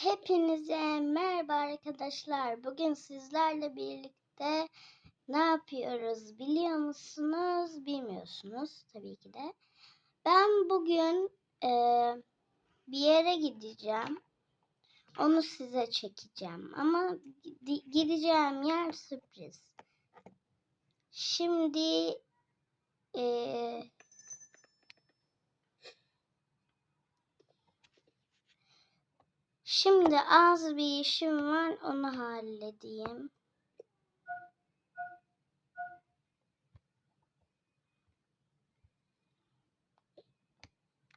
Hepinize merhaba arkadaşlar. Bugün sizlerle birlikte ne yapıyoruz biliyor musunuz? Bilmiyorsunuz tabii ki de. Ben bugün eee, bir yere gideceğim. Onu size çekeceğim. Ama gideceğim yer sürpriz. Şimdi eee Şimdi az bir işim var onu halledeyim.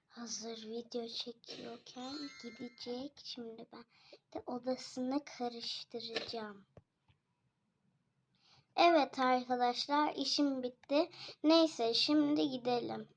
Hazır video çekiyorken gidecek. Şimdi ben de odasını karıştıracağım. Evet arkadaşlar işim bitti. Neyse şimdi gidelim.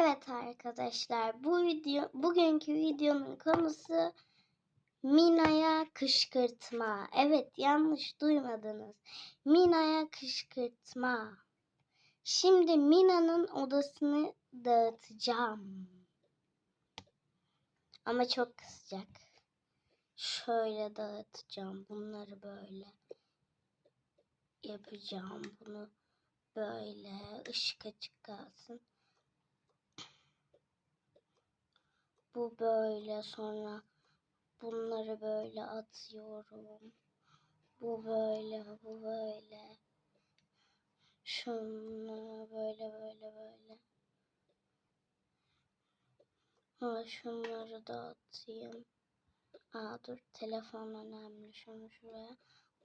Evet arkadaşlar bu video bugünkü videonun konusu Mina'ya kışkırtma. Evet yanlış duymadınız. Mina'ya kışkırtma. Şimdi Mina'nın odasını dağıtacağım. Ama çok kızacak. Şöyle dağıtacağım. Bunları böyle yapacağım. Bunu böyle ışık açık kalsın. Bu böyle sonra bunları böyle atıyorum. Bu böyle, bu böyle. Şunları böyle böyle böyle. Ha, şunları da atayım. Aa dur telefon önemli. Şunu şuraya.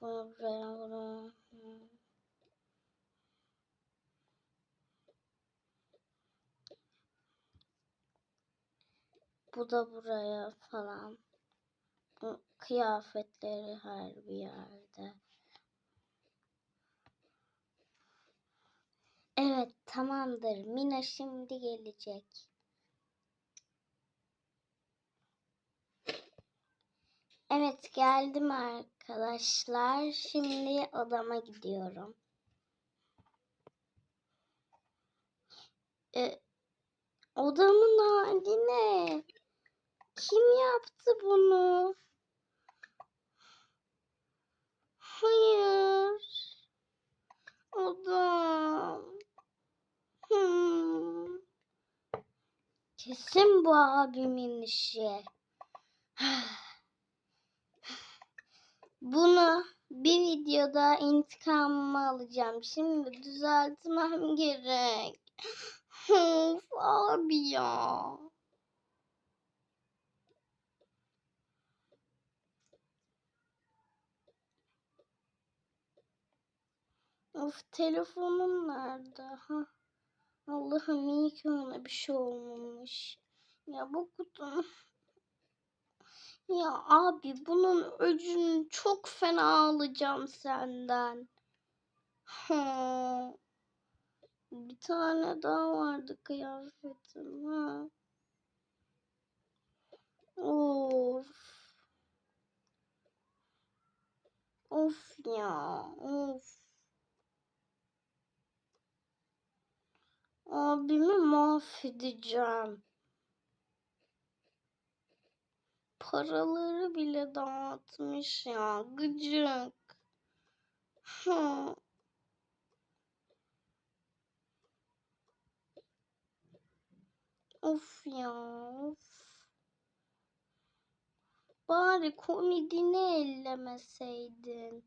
Bunu buraya bunu. Bu da buraya falan. Kıyafetleri her bir yerde. Evet tamamdır. Mina şimdi gelecek. Evet geldim arkadaşlar. Şimdi odama gidiyorum. E, odamın hali ne? Kim yaptı bunu? Hayır. Odam. Hmm. Kesin bu abimin işi. Bunu bir videoda intikamımı alacağım. Şimdi düzeltmem gerek. Of abi ya. Of telefonum nerede? Ha. Allah'ım iyi ki ona bir şey olmamış. Ya bu kutum. Ya abi bunun öcünü çok fena alacağım senden. Ha. Bir tane daha vardı kıyafetim. Ha. Of. Of ya. Of. Abimi mahvedeceğim. Paraları bile dağıtmış ya. Gıcık. Hı. Of ya. Of. Bari komedini ellemeseydin.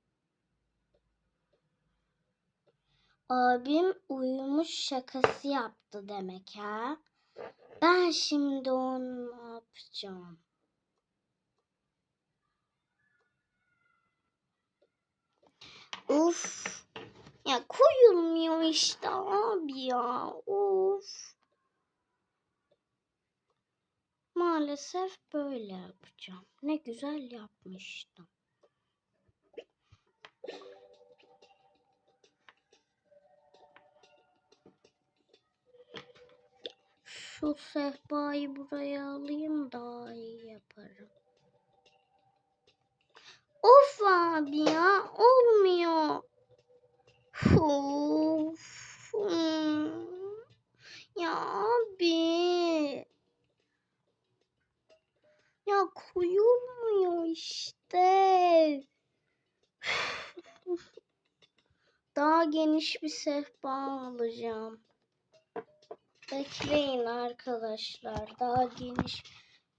Abim uyumuş şakası yaptı demek ha. Ben şimdi onu ne yapacağım? Uf. Ya koyulmuyor işte abi ya. Of. Maalesef böyle yapacağım. Ne güzel yapmıştım. Şu sehpayı buraya alayım daha iyi yaparım. Of abi ya olmuyor. Of. Hmm. Ya abi. Ya koyulmuyor işte. Daha geniş bir sehpa alacağım. Bekleyin arkadaşlar. Daha geniş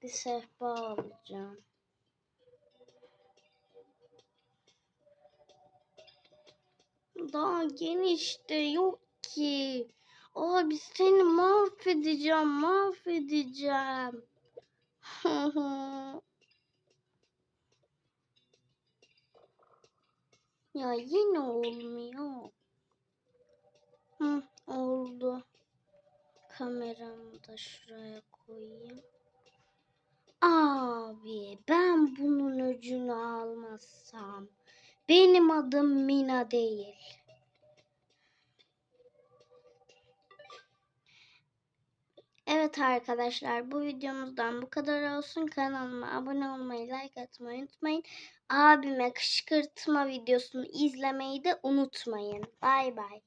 bir sehpa alacağım. Daha geniş de yok ki. Abi seni mahvedeceğim, mahvedeceğim. ya yine olmuyor. Kameramı da şuraya koyayım. Abi ben bunun öcünü almazsam benim adım Mina değil. Evet arkadaşlar bu videomuzdan bu kadar olsun. Kanalıma abone olmayı, like atmayı unutmayın. Abime kışkırtma videosunu izlemeyi de unutmayın. Bay bay.